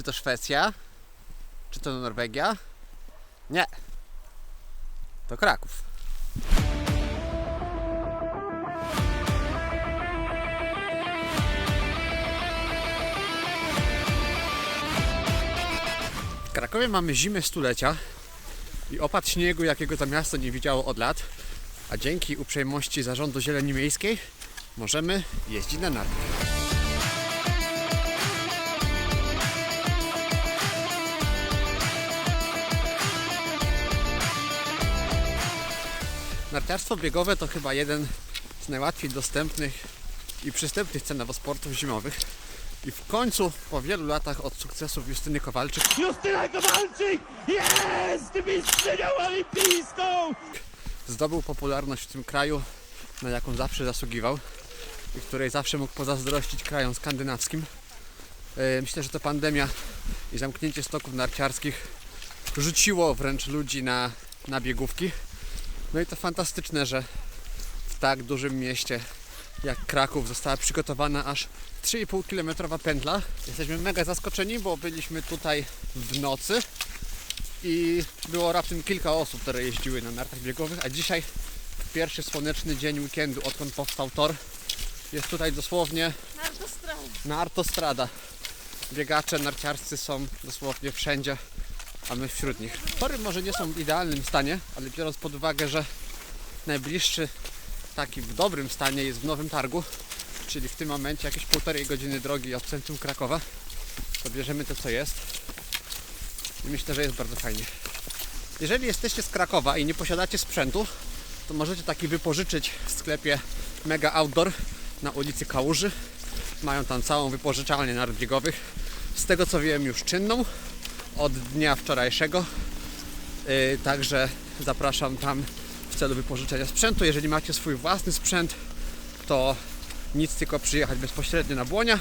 Czy to Szwecja? Czy to Norwegia? Nie. To Kraków. W Krakowie mamy zimę stulecia i opad śniegu, jakiego to miasto nie widziało od lat. A dzięki uprzejmości Zarządu Zieleni Miejskiej możemy jeździć na nartach. Narciarstwo biegowe to chyba jeden z najłatwiej dostępnych i przystępnych cenowo sportów zimowych. I w końcu, po wielu latach od sukcesów Justyny Kowalczyk, Justyna Kowalczyk jest mistrzynią olimpijską! zdobył popularność w tym kraju, na jaką zawsze zasługiwał i której zawsze mógł pozazdrościć krajom skandynawskim. E, Myślę, że to pandemia i zamknięcie stoków narciarskich rzuciło wręcz ludzi na, na biegówki. No i to fantastyczne, że w tak dużym mieście jak Kraków została przygotowana aż 3,5 km pętla. Jesteśmy mega zaskoczeni, bo byliśmy tutaj w nocy i było raptem kilka osób, które jeździły na nartach biegowych, a dzisiaj pierwszy słoneczny dzień weekendu, odkąd powstał tor, jest tutaj dosłownie nartostrada. Biegacze narciarscy są dosłownie wszędzie, a my wśród nich. Tory może nie są w idealnym stanie, ale biorąc pod uwagę, że najbliższy taki w dobrym stanie jest w Nowym Targu, czyli w tym momencie jakieś półtorej godziny drogi od centrum Krakowa, to bierzemy to co jest i myślę, że jest bardzo fajnie. Jeżeli jesteście z Krakowa i nie posiadacie sprzętu, to możecie taki wypożyczyć w sklepie Mega Outdoor na ulicy Kałuży. Mają tam całą wypożyczalnię nart biegowych. Z tego co wiem już czynną od dnia wczorajszego. Yy, także zapraszam tam w celu wypożyczenia sprzętu. Jeżeli macie swój własny sprzęt, to nic tylko przyjechać bezpośrednio na Błonia.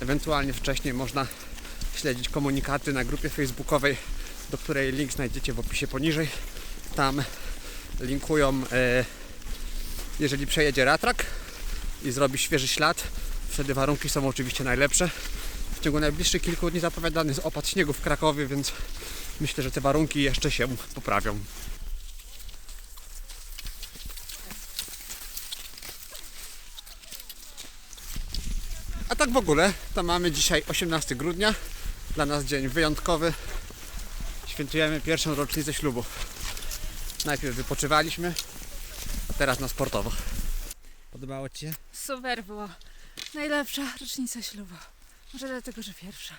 Ewentualnie wcześniej można śledzić komunikaty na grupie facebookowej, do której link znajdziecie w opisie poniżej. Tam linkują, e, jeżeli przejedzie ratrak i zrobi świeży ślad, wtedy warunki są oczywiście najlepsze. Ciągu najbliższych kilku dni zapowiadany jest opad śniegu w Krakowie, więc myślę, że te warunki jeszcze się poprawią. A tak w ogóle, to mamy dzisiaj 18 grudnia. Dla nas dzień wyjątkowy. Świętujemy pierwszą rocznicę ślubu. Najpierw wypoczywaliśmy, a teraz na sportowo. Podobało Ci się? Super było. Najlepsza rocznica ślubu. Może dlatego, że pierwsza.